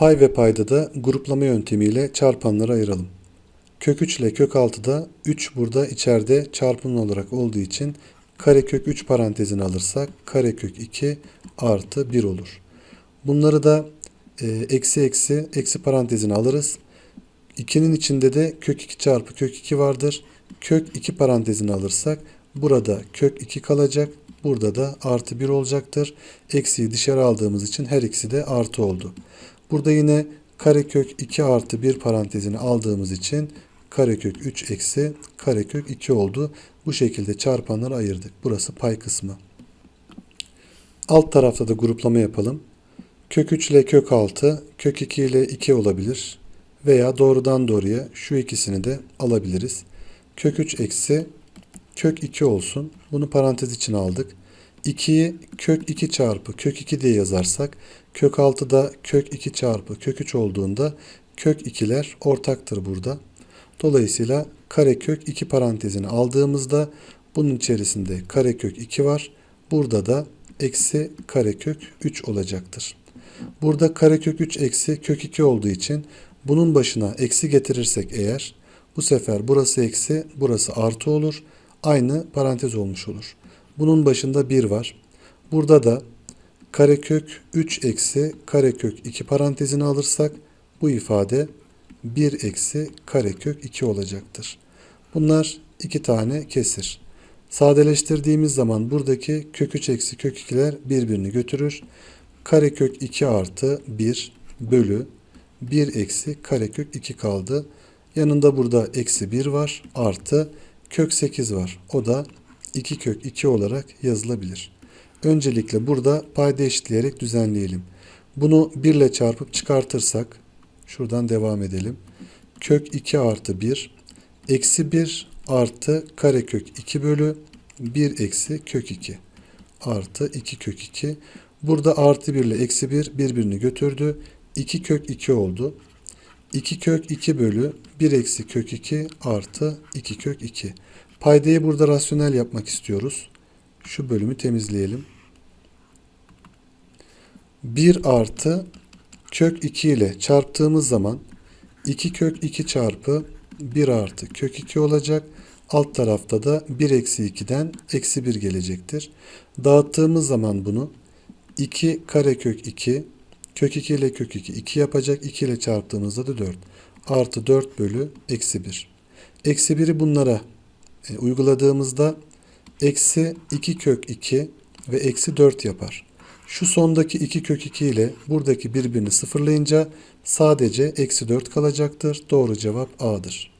Pay ve payda da gruplama yöntemiyle çarpanları ayıralım. Kök 3 ile kök 6'da 3 burada içeride çarpım olarak olduğu için karekök 3 parantezini alırsak karekök 2 artı 1 olur. Bunları da e, eksi eksi eksi parantezini alırız. 2'nin içinde de kök 2 çarpı kök 2 vardır. Kök 2 parantezini alırsak burada kök 2 kalacak. Burada da artı 1 olacaktır. Eksiyi dışarı aldığımız için her ikisi de artı oldu. Burada yine karekök 2 artı 1 parantezini aldığımız için karekök 3 eksi karekök 2 oldu. Bu şekilde çarpanları ayırdık. Burası pay kısmı. Alt tarafta da gruplama yapalım. Kök 3 ile kök 6, kök 2 ile 2 olabilir. Veya doğrudan doğruya şu ikisini de alabiliriz. Kök 3 eksi kök 2 olsun. Bunu parantez içine aldık. 2'yi kök 2 çarpı kök 2 diye yazarsak kök 6'da kök 2 çarpı kök 3 olduğunda kök 2'ler ortaktır burada. Dolayısıyla karekök 2 parantezini aldığımızda bunun içerisinde karekök 2 var. Burada da eksi karekök 3 olacaktır. Burada karekök 3 eksi kök 2 olduğu için bunun başına eksi getirirsek eğer bu sefer burası eksi burası artı olur. Aynı parantez olmuş olur. Bunun başında 1 var. Burada da karekök 3 eksi karekök 2 parantezini alırsak bu ifade 1 eksi karekök 2 olacaktır. Bunlar iki tane kesir. Sadeleştirdiğimiz zaman buradaki kök 3 eksi kök 2'ler birbirini götürür. Karekök 2 artı 1 bölü 1 eksi karekök 2 kaldı. Yanında burada eksi 1 var artı kök 8 var. O da 2 kök 2 olarak yazılabilir. Öncelikle burada payda eşitleyerek düzenleyelim. Bunu 1 ile çarpıp çıkartırsak şuradan devam edelim. Kök 2 artı 1 eksi 1 artı karekök 2 bölü 1 eksi kök 2 artı 2 kök 2. Burada artı 1 ile eksi 1 birbirini götürdü. 2 kök 2 oldu. 2 kök 2 bölü 1 eksi kök 2 artı 2 kök 2. Paydayı burada rasyonel yapmak istiyoruz. Şu bölümü temizleyelim. 1 artı kök 2 ile çarptığımız zaman 2 kök 2 çarpı 1 artı kök 2 olacak. Alt tarafta da 1 eksi 2'den eksi 1 gelecektir. Dağıttığımız zaman bunu 2 karekök 2 kök 2 ile kök 2 2 yapacak. 2 ile çarptığımızda da 4 artı 4 bölü eksi 1. Eksi 1'i bunlara e, uyguladığımızda eksi 2 kök 2 ve eksi 4 yapar. Şu sondaki 2 kök 2 ile buradaki birbirini sıfırlayınca sadece eksi 4 kalacaktır. Doğru cevap A'dır.